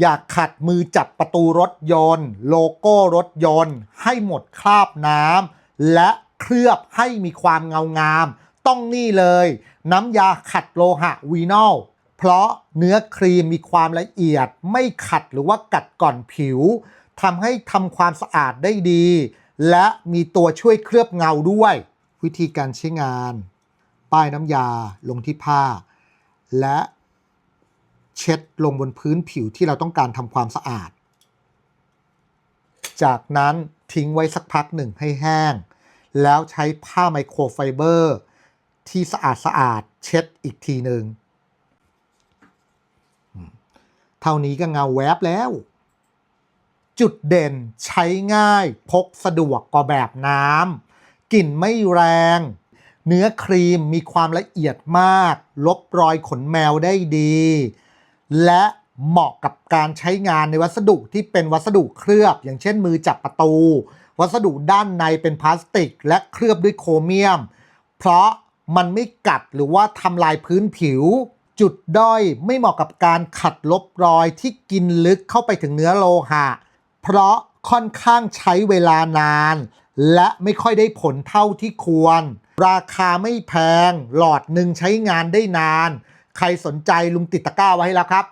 อยากขัดมือจับประตูรถยนต์ โลโก้รถยนต์ ให้หมดคราบน้ำและเคลือบให้มีความเงางาม ต้องนี่เลย น้ำยาขัดโลหะวีนอลเพราะเนื้อครีมมีความละเอียด ไม่ขัดหรือว่ากัดก่อนผิวทำให้ทำความสะอาดได้ดี และมีตัวช่วยเคลือบเงาด้วย วิธีการใช้งาน ป้ายน้ำยาลงที่ผ้า และ เช็ดลงบนพื้นผิวที่เราต้องการทำความสะอาด จากนั้นทิ้งไว้สักพักหนึ่งให้แห้ง แล้วใช้ผ้าไมโครไฟเบอร์ที่สะอาดสะอาดๆเช็ดอีกทีหนึ่งเท่านี้ก็เงาแวบแล้ว จุดเด่นใช้ง่ายพกสะดวกกว่าแบบน้ำกลิ่นไม่แรง เนื้อครีมมีความละเอียดมาก ลบรอยขนแมวได้ดี และเหมาะกับการใช้งานในวัสดุที่เป็นวัสดุเคลือบ อย่างเช่นมือจับประตู วัสดุด้านในเป็นพลาสติก และเคลือบด้วยโครเมียม เพราะมันไม่กัดหรือว่าทำลายพื้นผิว จุดด้อยไม่เหมาะกับการขัดลบรอยที่กินลึกเข้าไปถึงเนื้อโลหะ เพราะค่อนข้างใช้เวลานาน และไม่ค่อยได้ผลเท่าที่ควร ราคาไม่แพง หลอดหนึ่งใช้งานได้นาน ใครสนใจลุงติดตะกร้าไว้ให้แล้วครับ